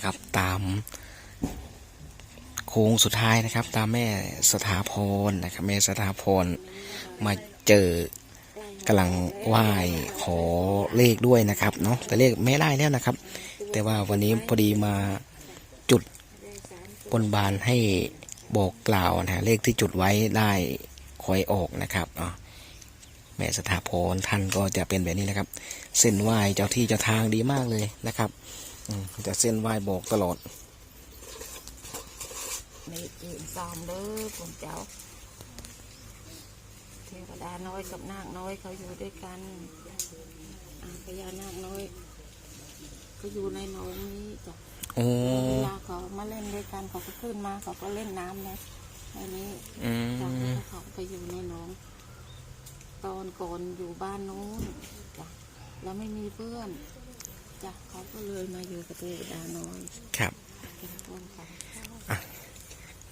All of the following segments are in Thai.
นะครับ ตามโค้งสุดท้ายนะครับ ตามแม่สถาพรนะครับ แม่สถาพรมาเจอกำลังไหว้ขอเลขด้วยนะครับเนาะแต่เลขไม่ได้แล้วนะครับ แต่ว่าวันนี้พอดีมาจุดบนบานให้บอกกล่าวนะเลขที่จุดไว้ได้คอยออกนะครับอะแม่สถาพรท่านก็จะเป็นแบบนี้นะครับ เส้นไหว้เจ้าที่เจ้าทางดีมากเลยนะครับ จะเส้นไหว้บอกตลอดนี่จีนซอมเด้อผมเจ้าเทวดาน้อยกับนาคน้อยเขาอยู่ด้วยกันอ่าพญานาคน้อยก็อยู่ในหนองนี้จ้ะโอ้เวลาเขามาเล่นด้วยกันเขาก็ขึ้นมาเขาก็เล่นน้ำในในนี้อืจ้ะมแล้วเขาไปอยู่ในหนอง ตอนก่อนอยู่บ้านนู้นจ้ะแล้วไม่มีเพื่อน จ้ะเขาก็เลยมาอยู่กับเทวดาน้อยครับเป็นต้นค่ะ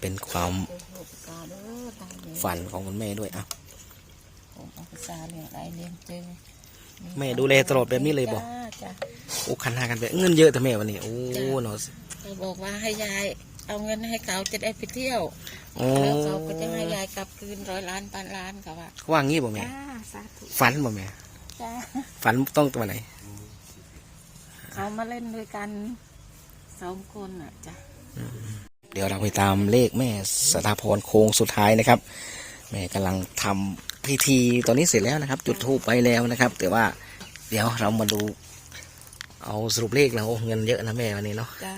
เป็นความเด็กๆกาเด้อตายเลยฝันของคุณแม่ด้วยอะผมเอาไปซาเลี้ยงได้เลี้ยงเจอแม่ดูแลตลอดแบบนี้เลยบอกจ้าจ้ะโอ้คันหากันไปเงินเยอะแต่แม่วันนี้โอ้เนาะเขาบอกว่าให้ยายเอาเงินให้เขาจะได้ไปเที่ยวโอ้แล้วเขาก็จะให้ยายกลับคืนร้อยล้านพันล้านเขาว่าเขาว่างี้บ่แม่จ้าสาธุฝันบ่แม่จ้าฝันต้องตัวไหน เขามาเล่นด้วยกันสองคนอะจ้ะเดี๋ยวเราไปตามเลขแม่สถาพรโค้งสุดท้ายนะครับ แม่กำลังทำพิธีตอนนี้เสร็จแล้วนะครับ จุดธูปไปแล้วนะครับ แต่ว่าเดี๋ยวเรามาดู เอาสรุปเลขแล้วเงินเยอะนะแม่วันนี้เนาะจ้า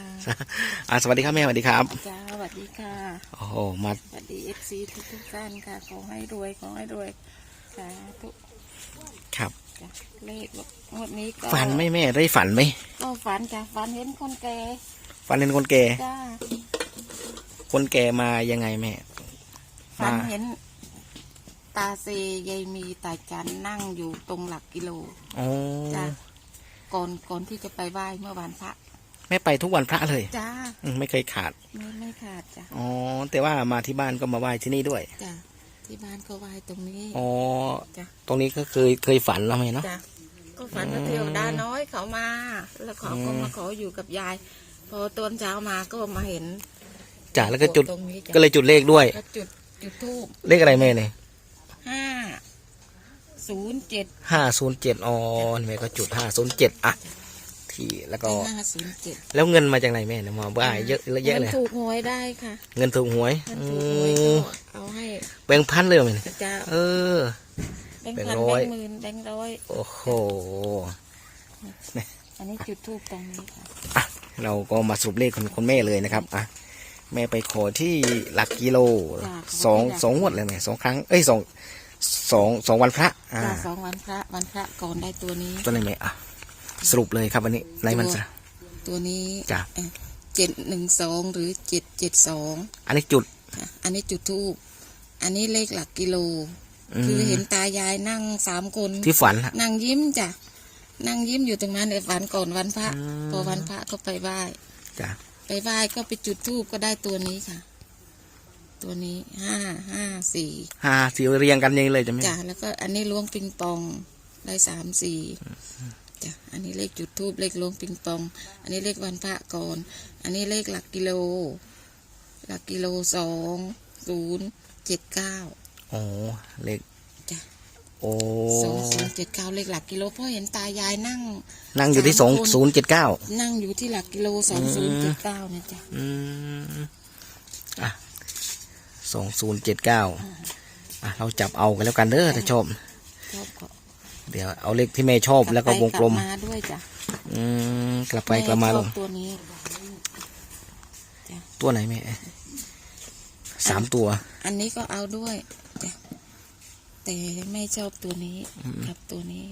อะสวัสดีครับแม่สวัสดีครับจ้าสวัสดีค่ะโอ้โหมาสวัสดีเอฟซีทุกทุกๆท่านค่ะขอให้รวยขอให้รวยสาธุครับ จ้ะเลขงวดนี้ก็ฝันไหมแม่ได้ฝันไหมก็ฝันจ้ะฝันเห็นคนแก่ฝันเป็นคนแก่จ้าคนแก่มายังไงแม่ฝันมา เห็น ตาเซยายมีตาจันนั่งอยู่ตรงหลักกิโลโอ้จ้าก่อนก่อนที่จะไปไหว้เมื่อวานพระแม่ไปทุกวันพระเลยจ้าอืมไม่เคยขาดไม่ไม่ขาดจ้ะอ๋อแต่ว่ามาที่บ้านก็มาไหว้ที่นี่ด้วย จ้ะ ที่บ้านก็ไหว้ตรงนี้อ๋อจ้ะตรงนี้ก็เคยเคยฝันแล้วไหมเนาะจ้ะก็ฝันว่าเทวดาน้อยเขามา แล้วเขาก็มาขออยู่กับยาย พอตอนเช้ามาก็มาเห็นจ้ะแล้วก็จุดตรงนี้จ้ะก็เลยจุดเลขด้วย ก็จุดจุดทูบเลขอะไรแม่เนี่ยห้าศูนย์เจ็ด ห้าศูนย์เจ็ดอ๋อแม่ก็จุดห้าศูนย์เจ็ดอะ ที่แล้วก็ ห้าศูนย์เจ็ดแล้วเงินมาจากไหนแม่เนี่ยมาไหว้เยอะเยอะเลยถูกหวยได้ค่ะเงินถูกหวยมันอืถูกหวยมก็เอาให้แบงค์พันเลยเหรอแม่เนี่ยจะเออ แบงค์แบงค์พันร้แบอยงค์หมื่นแบงค์ร้อยโอ้โห อันนี้จุดทูบตรงนี้ค่ะอะเราก็มาสรุปเลขของคุณแม่เลยนะครับอะแม่ไปขอที่หลักกิโลสองสองงวดเลยไหมสองครั้ง เอ้ยสองสองสองวันพระอ่าจ้ะสองวันพระวันพระก่อนได้ตัวนี้ตัวไหนแม่อะ สรุปเลยครับวันนี้ในมันจะตัวนี้จ้ะเจ็ดหนึ่งสองหรือเจ็ดเจ็ดสองอันนี้จุด อันนี้จุดทูบอันนี้เลขหลักกิโลมคือเห็นตายายนั่งสามคนที่ฝันฮะนั่งยิ้มจ้ะนั่งยิ้มอยู่ตรงนั้นในวันก่อนวันพระอืมพอวันพระก็ไปไหว้จ้ะไปไหว้ก็ไปจุดทูบก็ได้ตัวนี้ค่ะ ตัวนี้ห้าห้าสี่หาสีเรียงกันอยังนี้เลยจะไหมจ้ะแล้วก็อันนี้ล้วงปิงปองได้สามสี่ จ้ะอันนี้เลขจุดทูบเลขล้วงปิงปอง อันนี้เลขวันพระก่อน อันนี้เลขหลักกิโล หลักกิโลสองศูนย์เจ็ดเก้าโอ้เลขจ้ะโอ้สองศูนย์เจ็ดเก้าเลขหลักกิโลเพราะเห็นตายายนั่ง นั่งอยู่ที่สสาองมคนศูนย์เจ็ดเก้านั่งอยู่ที่หลักกิโลสองศูนย์เจ็ดเก้าเนี่ยจ้ะอืมอะสองศูนย์เจ็ดเก้าอะเราจับเอากันแล้วกันเด้อถ้าชอบชอบก็ เดี๋ยวเอาเลขที่แม่ชอบแล้วก็วงกลมบไปบมาด้วยจ้ะอืมกลับไปกลับมาลแชงอบตัวนี้ตัวไหนแม่สามตัว อันนี้ก็เอาด้วยจ้ะแต่ไม่ชอบตัวนี้กับตัวนี้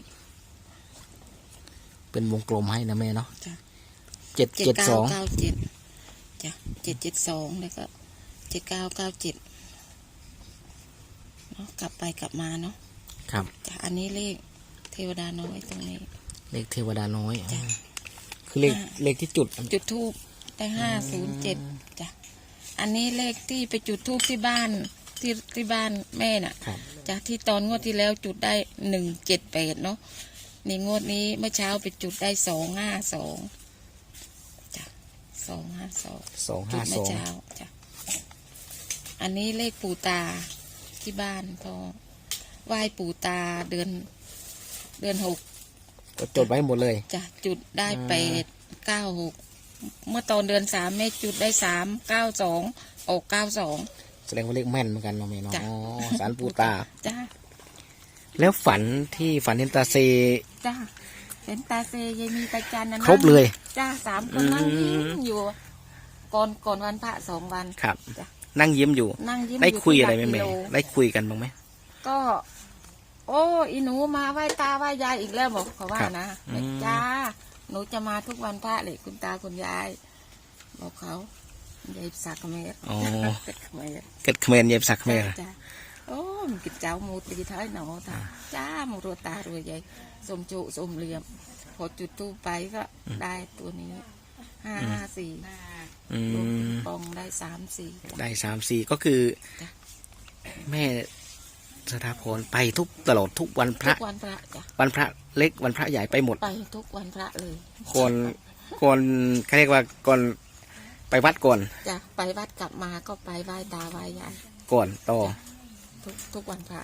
เป็นวงกลมให้นะแม่เนาะจ้ะเจ็ดเจ็ดเจ็ดเก้าสองเก้าเจ็ดจ้ะเจ็ดเจ็ดสองแล้วก็เจ็ดเก้าเก้าเจ็ดเนาะกลับไปกลับมาเนาะครับจ้ะอันนี้เลข เทวดาน้อยตรงนี้ เลขเทวดาน้อยจ้ะ คือเลขห้าเลขที่จุดจุดทูบได้ห้าศูนย์เจ็ดจ้ะ อันนี้เลขที่ไปจุดทูบที่บ้านที่ที่บ้านแม่น่ะ ครับ จากที่ตอนงวดที่แล้วจุดได้หนึ่งเจ็ดแปดเนาะในงวดนี้เมื่อเช้าไปจุดได้สองห้าสองจ้ะสสองห้าสองสองจุห้าดสเมื่อองเช้าจ้ะอันนี้เลขปู่ตาที่บ้านพอไหว้ปู่ตาเดือน เดือนหกก็จดไว้หมดเลยจ้ะจุดได้อืมแปดเก้าหกเมื่อตอนเดือนสามแม่จุดได้สามเก้าสองออกเก้าสองแสดงว่าเลขแม่นเหมือนกันเนาะแม่เนาะจ้ะอ๋อสารปูตา จ้าแล้วฝันที่ฝันเห็นตาเซ จ้าเห็นตาเซยายมีตาจันนะครบเลย จ้าสามคนนั่งอืยิ้มมอยู่ ก่อนก่อนวันพระสองวัน ครับ จ้ะ นั่งยิ้มอยู่ นั่งยิ้มได้อยู่คุยที่อะไรหไหมลักแม่กิโลได้คุยกันบ้างไหมก็ โอ้อีหนูมาไหว้ตาไหว้ยายอีกแล้วบอกเขาว่าครับนะอืมแม่จ้าหนูจะมาทุกวันพระเลยคุณตาคุณยาย บอกเขายายสักเมตรอ๋อเป็ดเขมรเกิดเขมรเย็บสักเขมรจ้าโอ้มันกินเจ้าหมูตีท้ายหนอตาจ้าหมูรัวตารัวยายสมจุสมเหลี่ยม พอจุดตู้ไปก็ได้ตัวนี้ห้าห้าสี่อืรวมปิงมปองได้สามสี่ ได้สามสี่ก็คือ จ้ะ แม่ สถาพรไปทุกตลอดทุกวันพทุระกวันพระจ้ะวันพระเล็กวันพระใหญ่ไปหมด ไปทุกวันพระเลยก่อนก่อนเขาเรียกว่าก่อนไปวัดก่อนจ้ะไปวัดกลับมาก็ไปไหว้ตาไหว้ยายก่อนต่อทุกทุกวันพระ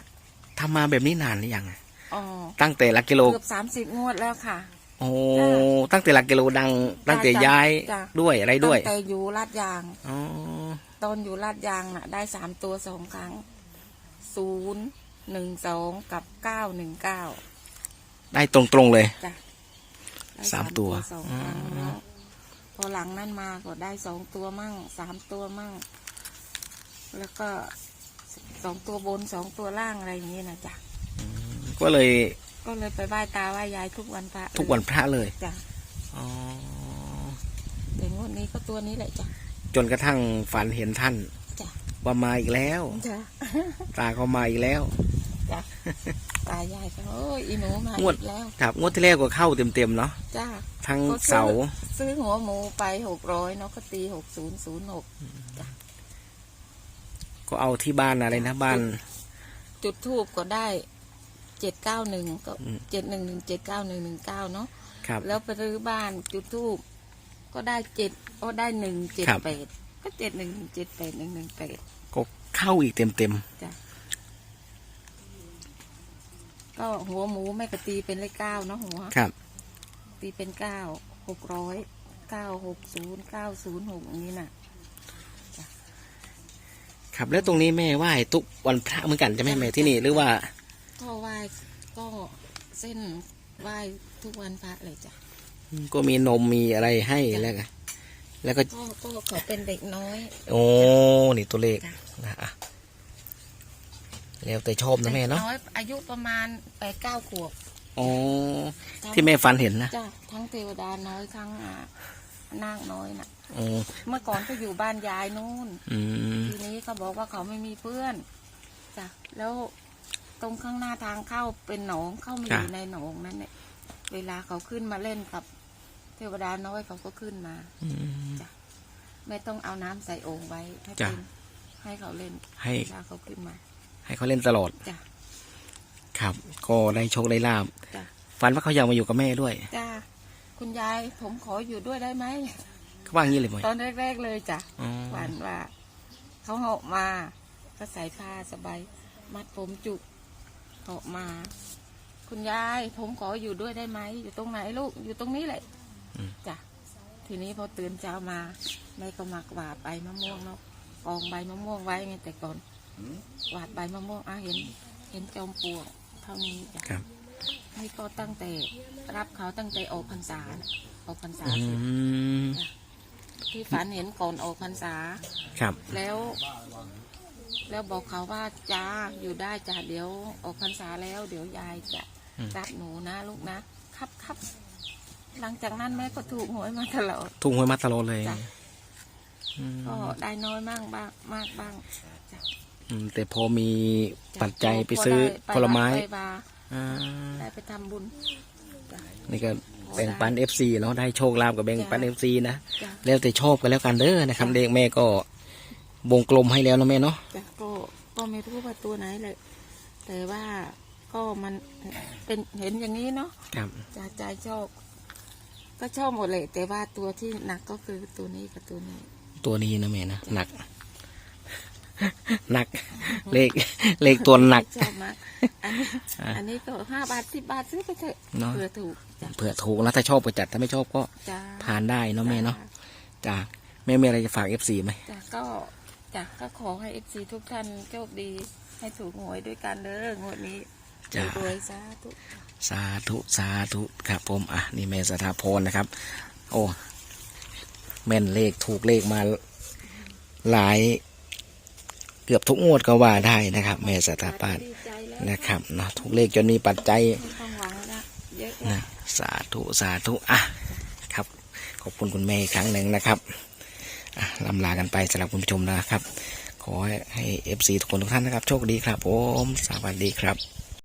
ทำมาแบบนี้นานหรือยังอะอ๋อตั้งแต่หลักกิโลเกือบสามสิบงวดแล้วค่ะโอ้จ้ะตั้งแต่หลักกิโลดัง ตั้งแต่จ้ะย้ายจ้ะด้วยอะไรด้วยตั้งแต่อยู่ลาดยางอ๋อตอนอยู่ลาดยางน่ะ ได้สามตัวสองครั้ง ศูนย์หนึ่งสองกับเก้าหนึ่งเก้าได้ตรงๆเลย จ้ะได้สามตัว สองครั้งอืมแล้วพอหลังนั้นมาก็ได้สองตัวมั่งสามตัวมั่ง แล้วก็สองตัวบนสองตัวล่างอะไรอย่างนี้นะจ๊ะก็เลยก็เลยไปไหว้ตาไหว้ยายทุกวันพระทุกวันพระเลยจ้ะอ๋อแต่งวดนี้ก็ตัวนี้แหละจ้ะจนกระทั่งฝันเห็นท่านจ้ะว่ามาอีกแล้วจ้ะ ตาก็มาอีกแล้วจ้ะตายายก็โอ้ยอีหนูมางวดอีกแล้วครับงวดที่แรกก็เข้าเต็มๆเนาะจ้าทั้งก็ซื้อเสาซื้อหัวหมูไปหกร้อยเนาะก็ตีหกศูนย์ศูนย์หกก็เอาที่บ้านอะไรนะบ้าน จุดทูบก็ได้เจ็ดเก้าหนึ่งก็อืมเจ็ดหนึ่งหนึ่งเจ็ดเก้าหนึ่งหนึ่งเก้าเนาะครับ แล้วไปรื้อบ้านจุดทูบก็ได้เจ็ดก็ได้หนึ่งเจ็ดครับแปดก็เจ็ดหนึ่งเจ็ดแปดหนึ่งหนึ่งแปดก็ เข้าอีกเต็มจ้ะก็หัวหมูแม่ก็ตีเป็นเลขเก้าเนาะหัวๆครับ ตีเป็นเก้าหกร้อยเก้าหกศูนย์เก้าศูนย์หกนี้น่ะ ครับแล้วตรงนี้แม่ไหว้ทุกวันพระเหมือนกันจะไหม่แม่ที่นี่หรือว่าก็ไหว้ก็เส้นไหว้ทุกวันพระเลยจ้ะก็มีนมมีอะไรให้แล้วก็แล้วก็ก็ก็เขาเป็นเด็กน้อย โอ้นี่ตัวเลข จ้ะ นะอะแล้วแต่ชอบนะแม่เนาะด็กน้อยอายุประมาณแปดเก้าขวบอ๋อทั้งที่แม่ฝันเห็นนะจ้ะทั้งเทวดาน้อยทั้งอ่านาคน้อยน่ะ อ๋อเมื่อก่อนก็อยู่บ้านยายนู่น อืมทีนี้เขาบอกว่าเขาไม่มีเพื่อนจ้ะแล้วตรงข้างหน้าทางเข้าเป็นหนองเข้ามาอยู่ในหนองนั้นเนี่ยเวลาเขาขึ้นมาเล่นกับ เทวดาน้อยเขาก็ขึ้นมา อืมไม่ต้องเอาน้ำใส่โอ่งไว้ให้จ้ะ เป็น ให้เขาเล่นให้เวลาเขาขึ้นมา ให้เขาเล่นตลอดจ้ะครับ ก็ได้โชคได้ลาบจ้ะฝันว่าเขาอยากมาอยู่กับแม่ด้วยจ้าคุณยายผมขออยู่ด้วยได้ไหมเขาว่างี้เลยมั้ยตอนแรกๆเลยจ้ะอ๋อฝันว่า เขาเหาะมาก็ใส่ผ้าสบายมัดผมจุกเหาะมา คุณยายผมขออยู่ด้วยได้ไหมอยู่ตรงไหนลูกอยู่ตรงนี้แหละจ้ะทีนี้พอตื่นเช้ามาแม่ก็มากวาดใบมะม่วงเนาะ กองใบมะม่วงไว้ไงแต่ก่อนกวาดใบมะม่วงอะเห็น เห็นจอมปลวกเท่านี้จ้ะครับ นี่ก็ตั้งแต่รับเขาตั้งแต่ออกพรรษาน่ะออกพรรษาอืเสร็จมที่ฝันเห็นก่อนออกพรรษา ครับ แล้ว แล้วบอกเขาว่าจ้าอยู่ได้จ้าเดี๋ยวออกพรรษาแล้ว เดี๋ยวยายจะรับหนูนะลูกนะ ครับครับหลังจากนั้นแม่ก็ถูกหวยมาตลอดทุ่งหวยมาตลอดเลย จ้ะอืม ก็ได้น้อยบ้างบ้างมากบ้างจ้ะอืมแต่พอมีจ้ะปัจจัยไปก็ซื้อด้ผลไม้ไปบาอ่าได้ไปทำบุญจ้ะ นี่ก็แบ่งปันเอฟซีเนาะได้โชคลาภกับแบ่งปัน จ้ะเอฟซีนะจ้ะ แล้วแต่ชอบกันแล้วกันเด้อนะครับจ้ะ เลขแม่ก็วงกลมให้แล้วนะแม่เนาะจ้ะก็ก็ไม่รู้ว่าตัวไหนเลย แต่ว่าก็มันเป็นเห็นอย่างนี้เนาะครับจ่าใจชอบ ก็ชอบหมดเลย แต่ว่าตัวที่หนักก็คือตัวนี้กับตัวนี้ ตัวนี้นะแม่นะหนัก หนัก เลขเลขตัวหนักชอบมากอันนี้อะอันนี้ก็ห้าบาทสิบบาทซื้อไปเถอะเนาะเผื่อถูกจ้ะเผื่อถูกแล้วถ้าชอบก็จัดถ้าไม่ชอบก็จ้าทานได้เนาะแม่เนาะจ้าแม่มีอะไรจะฝากเอฟซีไหมจ้ะก็จ้ะก็ขอให้เอฟซีทุกท่านโชคดี ให้ถูกหวยด้วยกันเด้องวดนี้จ้ารวยๆสาธุสาธุสาธุครับผมอะนี่แม่สถาพรนะครับ โอ้ แม่นเลขถูกเลขมาหลาย เกือบทุกงวดก็ว่าได้นะครับ แม่สถาพรดีใจแล้วนะครับเนาะทุกเลขจนมีปัจจัยมีความหวังนะเยอะนะสาธุสาธุอะครับ ขอบคุณคุณแม่อีกครั้งหนึ่งนะครับอะลำลากันไปสำหรับคุณผู้ชมนะครับ ขอให้เอฟซีทุกคนทุกท่านนะครับ โชคดีครับผม สวัสดีครับ